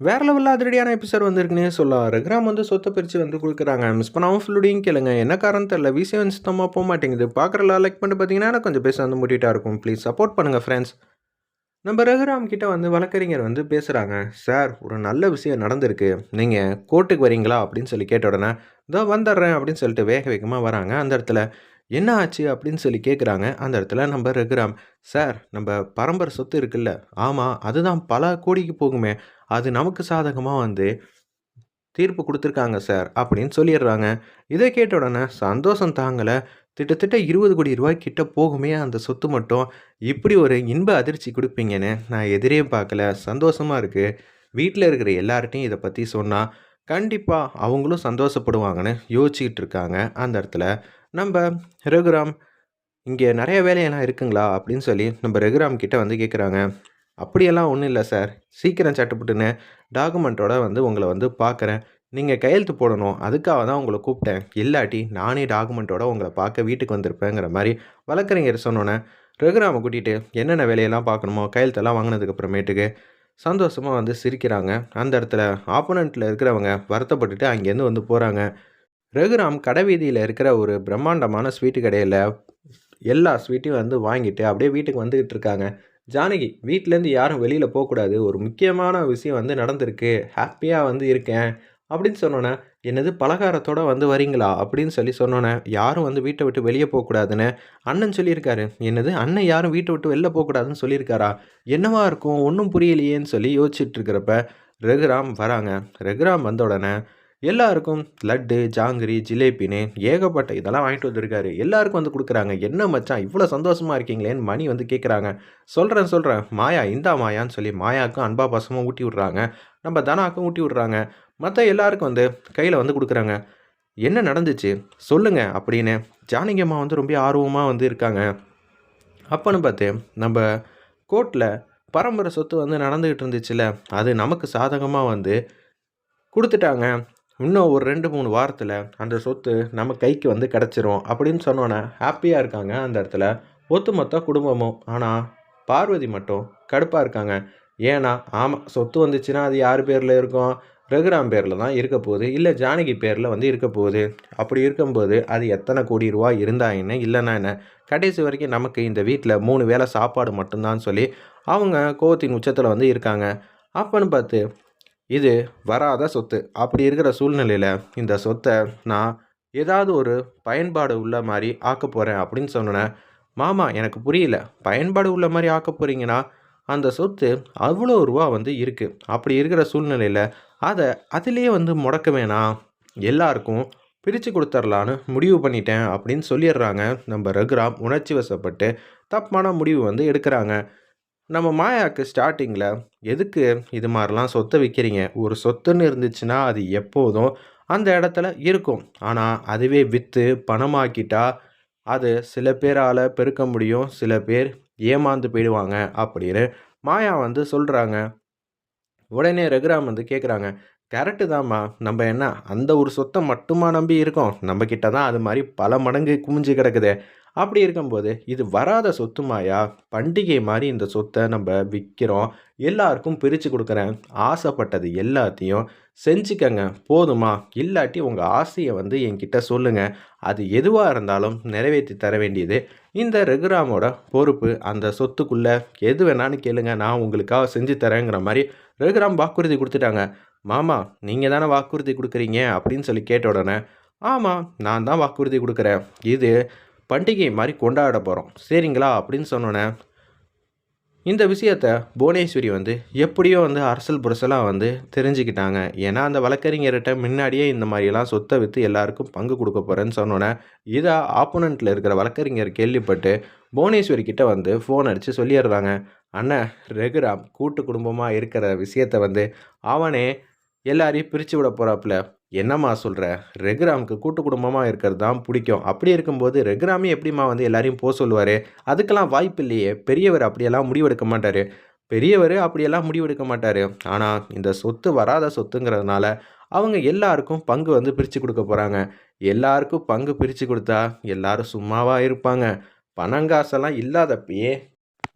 வேற லெவலில் அதிரடியான எபிசோட் வந்திருக்குன்னே சொல்லலாம் ரகுராம் வந்து சொத்தை பிரித்து வந்து கொடுக்குறாங்க. மிஸ் பண்ணாமல் ஃபுல்லுடையும் கேளுங்க. என்ன காரணம் தெரில விஷயம் சுத்தமாக போக மாட்டேங்குது. பார்க்குறலாம் லைக் பண்ணிட்டு பார்த்தீங்கன்னா கொஞ்சம் பேச வந்து முட்டிட்டா இருக்கும். ப்ளீஸ் சப்போர்ட் பண்ணுங்கள் ஃப்ரெண்ட்ஸ் நம்ம ரகுராம் கிட்ட வந்து வழக்கறிஞர் வந்து பேசுகிறாங்க சார் ஒரு நல்ல விஷயம் நடந்திருக்கு. நீங்கள் கோர்ட்டுக்கு வரீங்களா? அப்படின்னு சொல்லி கேட்ட உடனே இதோ வந்துடுறேன். அப்படின்னு சொல்லிட்டு வேக வேகமாக வராங்க. அந்த இடத்துல என்ன ஆச்சு? அப்படின்னு சொல்லி கேட்குறாங்க அந்த இடத்துல நம்ம ரகுராம் சார் நம்ம பரம்பரை சொத்து இருக்குல்ல. ஆமாம் அதுதான் பல கோடிக்கு போகுமே. அது நமக்கு சாதகமாக வந்து தீர்ப்பு கொடுத்துருக்காங்க சார் அப்படின்னு சொல்லிடுறாங்க. இதை கேட்ட உடனே சந்தோஷம் தாங்கலை. கிட்டத்தட்ட இருபது கோடி ரூபாய் கிட்ட போகுமே அந்த சொத்து மட்டும். இப்படி ஒரு இன்ப அதிர்ச்சி கொடுப்பீங்கன்னு நான் எதிரே பார்க்கல. சந்தோஷமாக இருக்குது வீட்டில் இருக்கிற எல்லார்ட்டையும் இதை பற்றி சொன்னால் கண்டிப்பாக அவங்களும் சந்தோஷப்படுவாங்கன்னு யோசிச்சுக்கிட்டு இருக்காங்க. அந்த இடத்துல நம்ம ரகுராம் இங்கே நிறைய வேலையெல்லாம் இருக்குங்களா? அப்படின்னு சொல்லி நம்ம ரகுராம் கிட்டே வந்து கேட்குறாங்க அப்படியெல்லாம் ஒன்றும் இல்லை சார். சீக்கிரம் சட்டுப்பட்டுன்னு டாக்குமெண்ட்டோட வந்து உங்களை வந்து பார்க்குறேன் நீங்கள் கையெழுத்து போடணும். அதுக்காக தான் உங்களை கூப்பிட்டேன். இல்லாட்டி நானே டாக்குமெண்ட்டோட உங்களை பார்க்க வீட்டுக்கு வந்திருப்பேங்கிற மாதிரி வழக்கறிஞர் சொன்னோன்னே ரகுராமை கூட்டிகிட்டு என்னென்ன வேலையெல்லாம் பார்க்கணுமோ கையெழுத்தெல்லாம் வாங்கினதுக்கு அப்புறமேட்டுக்கு சந்தோஷமாக வந்து சிரிக்கிறாங்க. அந்த இடத்துல ஆப்போனண்ட்டில் இருக்கிறவங்க வருத்தப்பட்டுட்டு அங்கேருந்து வந்து போகிறாங்க ரகுராம் கடைவீதியில் இருக்கிற ஒரு பிரம்மாண்டமான ஸ்வீட்டு கடையில் எல்லா ஸ்வீட்டையும் வந்து வாங்கிட்டு அப்படியே வீட்டுக்கு வந்துக்கிட்டு இருக்காங்க. ஜானகி வீட்டிலேருந்து யாரும் வெளியில் போகக்கூடாது. ஒரு முக்கியமான விஷயம் வந்து நடந்திருக்கு. ஹாப்பியாக வந்து இருக்கேன். அப்படின்னு சொன்னோன்னே என்னது பலகாரத்தோடு வந்து வரீங்களா அப்படின்னு சொல்லி சொன்னோன்னே யாரும் வந்து வீட்டை விட்டு வெளியே போகக்கூடாதுன்னு அண்ணன் சொல்லியிருக்காரு. என்னது அண்ணன் யாரும் வீட்டை விட்டு வெளில போகக்கூடாதுன்னு சொல்லியிருக்காரா? என்னவா இருக்கும்? ஒன்றும் புரியலையேன்னு சொல்லி யோசிச்சுட்டு இருக்கிறப்ப ரகுராம் வராங்க. ரகுராம் வந்த உடனே எல்லாருக்கும் லட்டு ஜாங்கிரி ஜிலேபின்னு ஏகப்பட்ட இதெல்லாம் வாங்கிட்டு வந்திருக்காரு. எல்லாருக்கும் வந்து கொடுக்குறாங்க. என்ன மச்சான் இவ்வளோ சந்தோஷமாக இருக்கீங்களேன்னு மணி வந்து கேட்குறாங்க சொல்கிறேன் சொல்கிறேன் மாயா இந்தா மாயான்னு சொல்லி மாயாவுக்கும் அன்பா பாசமாக ஊட்டி விட்றாங்க. நம்ம தனாக்கும் ஊட்டி விட்றாங்க. மற்ற எல்லாருக்கும் வந்து கையில் வந்து கொடுக்குறாங்க. என்ன நடந்துச்சு? சொல்லுங்க அப்படின்னு ஜானகி அம்மா வந்து ரொம்ப ஆர்வமாக வந்து இருக்காங்க. அப்போன்னு பார்த்து நம்ம கோர்ட்டில் பரம்பரை சொத்து வந்து நடந்துக்கிட்டு இருந்துச்சுல அது நமக்கு சாதகமாக வந்து கொடுத்துட்டாங்க. இன்னும் ஒரு ரெண்டு மூணு வாரத்தில் அந்த சொத்து நம்ம கைக்கு வந்து கிடச்சிரும் அப்படின்னு சொன்னோன்னே ஹாப்பியாக இருக்காங்க அந்த இடத்துல. ஒத்துமொத்த குடும்பமும் ஆனால் பார்வதி மட்டும் கடுப்பாக இருக்காங்க. ஏன்னா ஆமாம் சொத்து வந்துச்சுன்னா அது யார் பேரில் இருக்கும்? ரகுராம் பேரில் தான் இருக்க போகுது. இல்லை ஜானகி பேரில் வந்து இருக்க போகுது. அப்படி இருக்கும்போது அது எத்தனை கோடி ரூபா இருந்தா என்ன இல்லைன்னா என்ன? கடைசி வரைக்கும் நமக்கு இந்த வீட்டில் மூணு வேளை சாப்பாடு மட்டும்தான் சொல்லி அவங்க கோவத்தின் உச்சத்தில் வந்து இருக்காங்க. அப்போன்னு பார்த்து இது வராத சொத்து. அப்படி இருக்கிற சூழ்நிலையில் இந்த சொத்தை நான் ஏதாவது ஒரு பயன்பாடு உள்ள மாதிரி ஆக்க போகிறேன் அப்படின்னு சொன்னேன் மாமா எனக்கு புரியல. பயன்பாடு உள்ள மாதிரி ஆக்க போகிறீங்கன்னா அந்த சொத்து அவ்வளோ ரூபா வந்து இருக்குது அப்படி இருக்கிற சூழ்நிலையில் அதை அதிலேயே வந்து முடக்க வேணாம். எல்லாருக்கும் பிரித்து கொடுத்துர்லான்னு முடிவு பண்ணிட்டேன் அப்படின்னு சொல்லிடுறாங்க. நம்ம ரகுராம் உணர்ச்சி வசப்பட்டு தப்பான முடிவு வந்து எடுக்கிறாங்க. நம்ம மாயாவுக்கு ஸ்டார்டிங்கில் எதுக்கு இது மாதிரிலாம் சொத்தை விற்கிறீங்க ஒரு சொத்துன்னு இருந்துச்சுன்னா அது எப்போதும் அந்த இடத்துல இருக்கும். ஆனால் அதுவே விற்று பணமாக்கிட்டா அது சில பேரால் பெருக்க முடியும் சில பேர் ஏமாந்து போயிடுவாங்க அப்படின்னு மாயா வந்து சொல்கிறாங்க உடனே ரகுராம் வந்து கேட்குறாங்க கரெக்டு தாம்மா நம்ம என்ன அந்த ஒரு சொத்தை மட்டுமா நம்பி இருக்கோம்? நம்ம தான் அது மாதிரி பல மடங்கு குமிஞ்சு கிடக்குது. அப்படி இருக்கும்போது இது வராத சொத்து மாயா பண்டிகை மாதிரி இந்த சொத்தை நம்ம விற்கிறோம் எல்லாருக்கும் பிரித்து கொடுக்குறேன். ஆசைப்பட்டது எல்லாத்தையும் செஞ்சுக்கங்க. போதுமா? இல்லாட்டி உங்கள் ஆசையை வந்து என்கிட்ட சொல்லுங்கள் அது எதுவாக இருந்தாலும் நிறைவேற்றி தர வேண்டியது. இந்த ரகுராமோட பொறுப்பு அந்த சொத்துக்குள்ளே எது வேணான்னு கேளுங்க. நான் உங்களுக்காக செஞ்சு தரேங்கிற மாதிரி ரகுராம் வாக்குறுதி கொடுத்துட்டாங்க. மாமா நீங்கள் தானே வாக்குறுதி கொடுக்குறீங்க? அப்படின்னு சொல்லி கேட்ட உடனே ஆமாம் நான் தான் வாக்குறுதி கொடுக்குறேன். இது பண்டிகை மாதிரி கொண்டாட போகிறோம் சரிங்களா? அப்படின்னு சொன்னோன்னே இந்த விஷயத்த புவனேஸ்வரி வந்து எப்படியோ வந்து அரசல் புரசலாக வந்து தெரிஞ்சுக்கிட்டாங்க. ஏன்னா அந்த வழக்கறிஞர்கிட்ட முன்னாடியே இந்த மாதிரியெல்லாம் சொத்தை விற்று எல்லாருக்கும் பங்கு கொடுக்க போகிறேன்னு சொன்னோன்னே இதை ஆப்போனண்ட்டில் இருக்கிற வழக்கறிஞர் கேள்விப்பட்டு புவனேஸ்வரி கிட்டே வந்து ஃபோன் அடித்து சொல்லிடுறாங்க. அண்ணன் ரெகுராம் கூட்டு குடும்பமாக இருக்கிற விஷயத்த வந்து அவனே எல்லாரையும் பிரித்து விட போகிறாப்புல என்னம்மா சொல்கிற ரெகுராமுக்கு கூட்டு குடும்பமாக இருக்கிறது தான் பிடிக்கும். அப்படி இருக்கும்போது ரெகுராமே எப்படிம்மா வந்து எல்லாரையும் போக சொல்லுவார்? அதுக்கெல்லாம் வாய்ப்பு இல்லையே. பெரியவர் அப்படியெல்லாம் முடிவெடுக்க மாட்டார். பெரியவர் அப்படியெல்லாம் முடிவெடுக்க மாட்டார். ஆனால் இந்த சொத்து வராத சொத்துங்கிறதுனால அவங்க எல்லாருக்கும் பங்கு வந்து பிரித்து கொடுக்க போகிறாங்க எல்லாருக்கும் பங்கு பிரித்து கொடுத்தா எல்லாரும் சும்மாவாக இருப்பாங்க. பணங்காசெல்லாம் இல்லாதப்பயே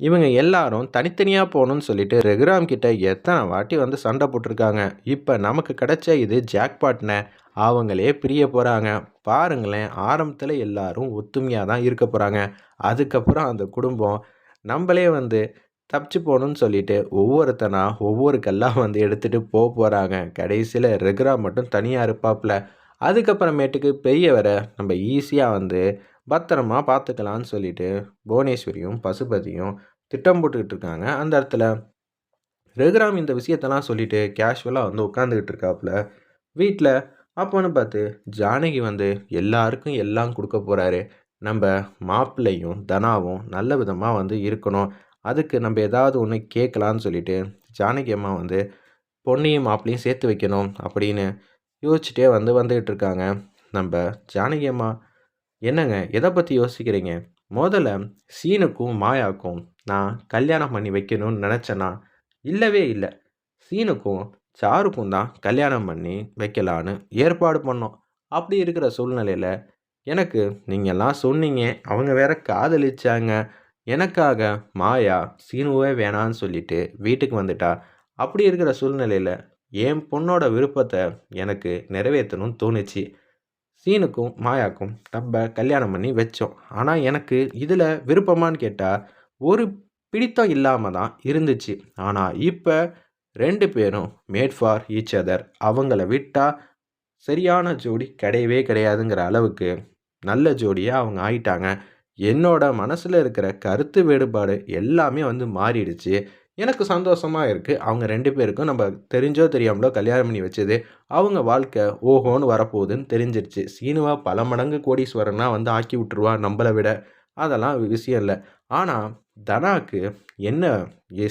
இவங்க எல்லாரும் தனித்தனியாக போகணும்னு சொல்லிட்டு ரகுராம் கிட்ட எத்தனை வாட்டி வந்து சண்டை போட்டிருக்காங்க. இப்போ நமக்கு கிடைச்ச இது ஜாக்பாட்ன அவங்களே பிரிய போகிறாங்க பாருங்களேன் ஆரம்பத்தில் எல்லாரும் ஒத்துமையாக தான் இருக்க போகிறாங்க அதுக்கப்புறம் அந்த குடும்பம் நம்மளே வந்து தப்பிச்சு போகணும்னு சொல்லிட்டு ஒவ்வொருத்தனா ஒவ்வொரு கல்லாக வந்து எடுத்துகிட்டு போக போகிறாங்க கடைசியில் ரெகுரா மட்டும் தனியாக இருப்பாப்புல அதுக்கப்புறமேட்டுக்கு பெரியவரை நம்ம ஈஸியாக வந்து பத்திரமா பார்த்துக்கலான்னு சொல்லிட்டு புவனேஸ்வரியும் பசுபதியும் திட்டம் போட்டுக்கிட்டு இருக்காங்க. அந்த இடத்துல ரகுராம் இந்த விஷயத்தெல்லாம் சொல்லிட்டு கேஷுவலாக வந்து உட்காந்துக்கிட்டு இருக்காப்புல. வீட்டில் அப்போன்னு பார்த்து ஜானகி வந்து எல்லாருக்கும் எல்லாம் கொடுக்க போகிறாரு நம்ம மாப்பிள்ளையும் தனாவும் நல்ல விதமாக வந்து இருக்கணும். அதுக்கு நம்ம ஏதாவது ஒன்று கேட்கலான்னு சொல்லிட்டு ஜானகி அம்மா வந்து பொண்ணையும் மாப்பிள்ளையும் சேர்த்து வைக்கணும் அப்படின்னு யோசிச்சுட்டே வந்து வந்துக்கிட்டு இருக்காங்க. நம்ம ஜானகி அம்மா என்னங்க? எதை பற்றி யோசிக்கிறீங்க? முதல்ல சீனுக்கும் மாயாக்கும் நான் கல்யாணம் பண்ணி வைக்கணும்னு நினச்சேன்னா இல்லவே இல்லை. சீனுக்கும் சாருக்கும் தான் கல்யாணம் பண்ணி வைக்கலான்னு ஏற்பாடு பண்ணோம். அப்படி இருக்கிற சூழ்நிலையில் எனக்கு நீங்கள்லாம் சொன்னீங்க அவங்க வேற காதலிச்சாங்க. எனக்காக மாயா சீனுவே வேணான்னு சொல்லிட்டு வீட்டுக்கு வந்துட்டா. அப்படி இருக்கிற சூழ்நிலையில் என் பொண்ணோட விருப்பத்தை எனக்கு நிறைவேற்றணும்னு தோணுச்சு. சீனுக்கும் மாயாக்கும் நம்ம கல்யாணம் பண்ணி வச்சோம். ஆனால் எனக்கு இதில் விருப்பமான்னு கேட்டால் ஒரு பிடித்தம் இல்லாமல் தான் இருந்துச்சு. ஆனால் இப்போ ரெண்டு பேரும் மேட் ஃபார் ஈச் அதர் அவங்கள விட்டால் சரியான ஜோடி கிடையவே கிடையாதுங்கிற அளவுக்கு நல்ல ஜோடியாக அவங்க ஆயிட்டாங்க. என்னோட மனசில் இருக்கிற கருத்து வேறுபாடு எல்லாமே வந்து மாறிடுச்சு. எனக்கு சந்தோஷமாக இருக்குது அவங்க ரெண்டு பேருக்கும் நம்ம தெரிஞ்சோ தெரியாமலோ கல்யாணம் பண்ணி வச்சது அவங்க வாழ்க்கை ஓஹோன்னு வரப்போகுதுன்னு தெரிஞ்சிருச்சு. சீனுவா பல மடங்கு கோடீஸ்வரனா வந்து ஆக்கி விட்டுருவா நம்மளை விட. அதெல்லாம் விஷயம் இல்லை. ஆனால் தனாக்கு என்ன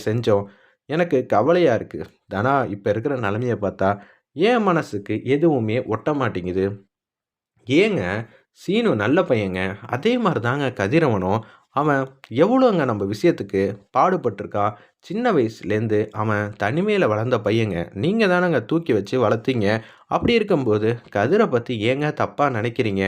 செஞ்சோம்? எனக்கு கவலையாக இருக்குது தனா இப்போ இருக்கிற நிலமையை பார்த்தா என் மனசுக்கு எதுவுமே ஒட்ட மாட்டேங்குது. ஏங்க சீனு நல்ல பையங்க. அதே மாதிரி தாங்க கதிரவனும் அவன் எவ்வளோங்க நம்ம விஷயத்துக்கு பாடுபட்டிருக்கான் சின்ன வயசுலேருந்து அவன் தனிமையில் வளர்ந்த பையங்க. நீங்கள் தானங்க தூக்கி வச்சு வளர்த்தீங்க. அப்படி இருக்கும்போது கதிரை பற்றி ஏங்க தப்பாக நினைக்கிறீங்க?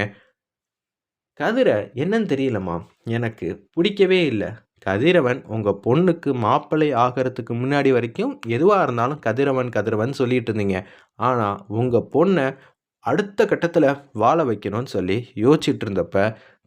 கதிரை என்னன்னு தெரியலம்மா. எனக்கு பிடிக்கவே இல்லை. கதிரவன் உங்கள் பொண்ணுக்கு மாப்பிள்ளை ஆகிறதுக்கு முன்னாடி வரைக்கும் எதுவாக இருந்தாலும் கதிரவன் கதிரவன் சொல்லிட்டு இருந்தீங்க. ஆனால் உங்கள் பொண்ணை அடுத்த கட்டத்தில் வாழ வைக்கணும்னு சொல்லி யோசிச்சுட்டு இருந்தப்ப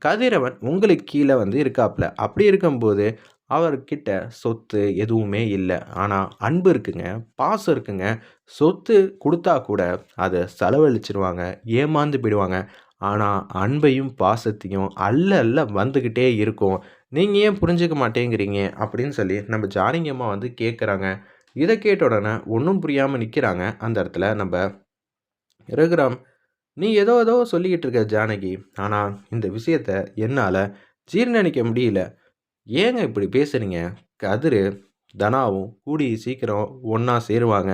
கதிரவன் உங்களுக்கு கீழே வந்து இருக்காப்புல அப்படி இருக்கும்போது அவர்கிட்ட சொத்து எதுவுமே இல்லை. ஆனால் அன்பு இருக்குங்க பாசம் இருக்குங்க. சொத்து கொடுத்தா கூட அதை செலவழிச்சிருவாங்க ஏமாந்து போயிடுவாங்க. ஆனால் அன்பையும் பாசத்தையும் அல்ல அல்ல வந்துக்கிட்டே இருக்கும். நீங்கள் ஏன் புரிஞ்சுக்க மாட்டேங்கிறீங்க? அப்படின்னு சொல்லி நம்ம ஜானகி வந்து கேட்குறாங்க இதை கேட்ட உடனே ஒன்றும் புரியாமல் நிற்கிறாங்க அந்த இடத்துல நம்ம ரகுராம் நீ ஏதோ ஏதோ சொல்லிக்கிட்டு இருக்க ஜானகி. ஆனால் இந்த விஷயத்த என்னால் ஜீர்ணிக்க முடியல. ஏங்க இப்படி பேசுகிறீங்க கதிர் தனாவும் கூடி சீக்கிரம் ஒன்றா சேருவாங்க.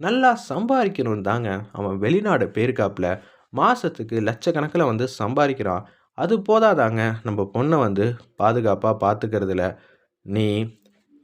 நல்லா சம்பாதிக்கணும் தாங்க அவன் வெளிநாடு போயிருக்காப்புல. மாதத்துக்கு லட்சக்கணக்கில் வந்து சம்பாதிக்கிறான் அது போதாதாங்க நம்ம பொண்ணை வந்து பாதுகாப்பாக பார்த்துக்கிறதுல நீ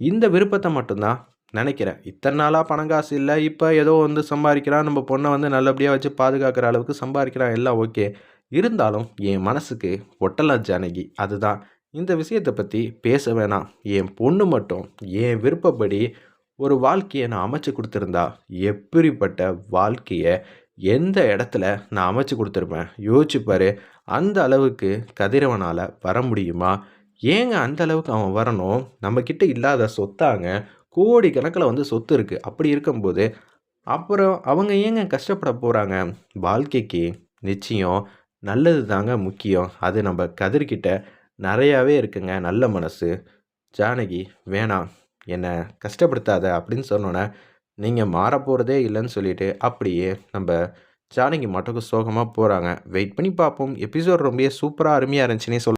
இந்த விருப்பத்தை மட்டும்தான் நினைக்கிறேன். இத்தனை நாளாக பணம் காசு இல்லை. இப்போ ஏதோ வந்து சம்பாதிக்கிறான். நம்ம பொண்ணை வந்து நல்லபடியாக வச்சு பாதுகாக்கிற அளவுக்கு சம்பாதிக்கிறான். எல்லாம் ஓகே. இருந்தாலும் என் மனசுக்கு ஒட்டலா ஜானகி. அதுதான். இந்த விஷயத்தை பற்றி பேச வேணாம். என் பொண்ணு மட்டும் என் விருப்பப்படி ஒரு வாழ்க்கையை நான் அமைச்சு கொடுத்துருந்தா எப்படிப்பட்ட வாழ்க்கையை எந்த இடத்துல நான் அமைச்சு கொடுத்துருப்பேன்? யோசிச்சு அந்த அளவுக்கு கதிரவனால் வர முடியுமா? ஏங்க அந்த அளவுக்கு அவன் வரணும்? நம்மக்கிட்ட இல்லாத சொத்தாங்க. கோடி கணக்கில் வந்து சொத்து இருக்குது அப்படி இருக்கும்போது அப்புறம் அவங்க ஏங்க கஷ்டப்பட போகிறாங்க வாழ்க்கைக்கு நிச்சயம் நல்லது தாங்க முக்கியம். அது நம்ம கதிர்கிட்ட நிறையாவே இருக்குங்க. நல்ல மனசு. ஜானகி வேணாம். என்னை கஷ்டப்படுத்தாத அப்படின்னு சொன்னோன்னே நீங்கள் மாறப்போகிறதே இல்லைன்னு சொல்லிட்டு அப்படியே நம்ம ஜானகி மட்டும் சோகமாக போகிறாங்க வெயிட் பண்ணி பார்ப்போம். எபிசோட் ரொம்ப சூப்பராக அருமையாக இருந்துச்சுன்னே சொல்